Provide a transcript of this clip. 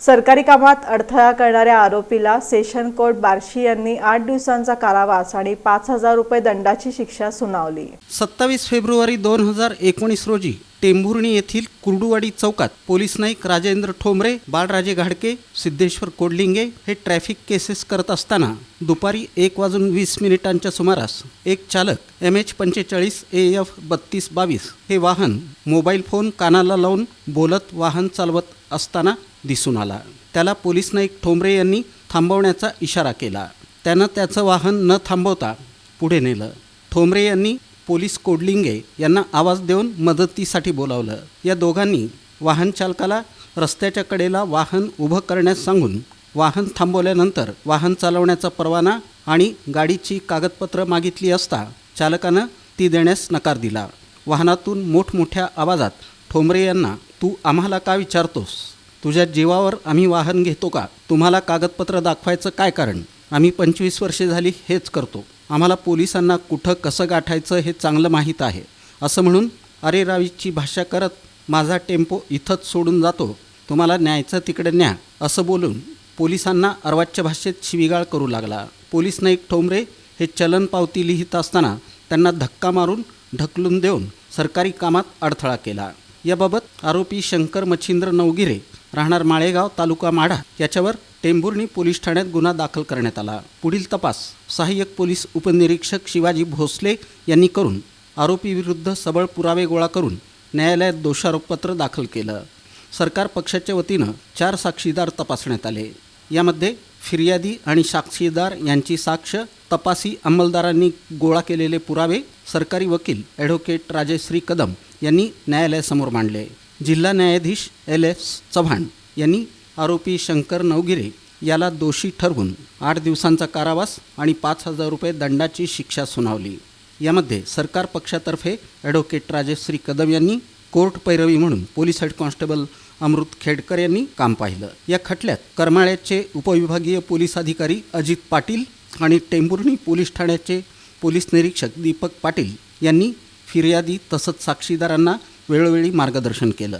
सरकारी कामात अडथळा करणाऱ्या आरोपीला सेशन कोर्ट बार्शी यांनी आठ दिवसांचा कारावास आणि पाच हजार रुपये दंडाची शिक्षा सुनावली. सत्तावीस फेब्रुवारी दोन हजार एकोणीस रोजी टेंभुर्णी येथील कुर्डुवाडी चौकात पोलीस नाईक राजेंद्र ठोंबरे बाळराजे घाडके सिद्धेश्वर कोडलिंगे हे ट्रॅफिक केसेस करत असताना दुपारी एक वाजून वीस मिनिटांच्या सुमारास एक चालक एम एच पंचेचाळीस ए एफ बत्तीस बावीस हे वाहन मोबाईल फोन कानाला लावून बोलत वाहन चालवत असताना दिसून आला. त्याला पोलीस नाईक ठोंबरे यांनी थांबवण्याचा इशारा केला. त्यानं त्याचं वाहन न थांबवता पुढे नेलं. ठोंबरे यांनी पोलीस कोडलिंगे यांना आवाज देऊन मदतीसाठी बोलावलं. या दोघांनी वाहन चालकाला रस्त्याच्या कडेला वाहन उभं करण्यास सांगून वाहन थांबवल्यानंतर वाहन चालवण्याचा परवाना आणि गाडीची कागदपत्र मागितली असता चालकानं ती देण्यास नकार दिला. वाहनातून मोठमोठ्या आवाजात ठोंबरे यांना तू आम्हाला का विचारतोस? तुझ्या जीवावर आम्ही वाहन घेतो का? तुम्हाला कागदपत्र दाखवायचं काय कारण? आम्ही पंचवीस वर्षे झाली हेच करतो. आम्हाला पोलिसांना कुठं कसं गाठायचं हे चांगलं माहीत आहे. असं म्हणून अरे रावीची भाषा करत माझा टेम्पो इथंच सोडून जातो. तुम्हाला न्यायचं तिकडे न्या असं बोलून पोलिसांना अर्वाच्य भाषेत शिवीगाळ करू लागला. पोलीस नाईक ठोंबरे हे चलन पावती लिहित असताना त्यांना धक्का मारून ढकलून देऊन सरकारी कामात अडथळा केला. याबाबत आरोपी शंकर मच्छिंद्र नवगिरे राहणार माळेगाव तालुका माढा याच्यावर टेंभुर्णी पोलीस ठाण्यात गुन्हा दाखल करण्यात आला. पुढील तपास सहाय्यक पोलीस उपनिरीक्षक शिवाजी भोसले यांनी करून आरोपीविरुद्ध सबळ पुरावे गोळा करून न्यायालयात दोषारोपपत्र दाखल केलं. सरकार पक्षाच्या वतीनं चार साक्षीदार तपासण्यात आले. यामध्ये फिर्यादी आणि साक्षीदार यांची साक्ष तपासी अंमलदारांनी गोळा केलेले पुरावे सरकारी वकील ॲडव्होकेट राजेश्री कदम यांनी न्यायालयासमोर मांडले. जिल्हा न्यायाधीश एल एस चव्हाण यांनी आरोपी शंकर नवगिरे याला दोषी ठरवून आठ दिवसांचा कारावास आणि पाच हजार रुपये दंडाची शिक्षा सुनावली. यामध्ये सरकार पक्षातर्फे ॲडव्होकेट राजेश्री कदम यांनी कोर्ट पैरवी म्हणून police head constable Amrut Khedkar यांनी काम पाहिलं. या खटल्यात करमाळ्याचे उपविभागीय पोलीस अधिकारी अजित पाटील आणि टेंभुर्णी पोलीस ठाण्याचे पोलीस निरीक्षक दीपक पाटील यांनी फिर्यादी तसंच साक्षीदारांना वेळोवेळी मार्गदर्शन केलं.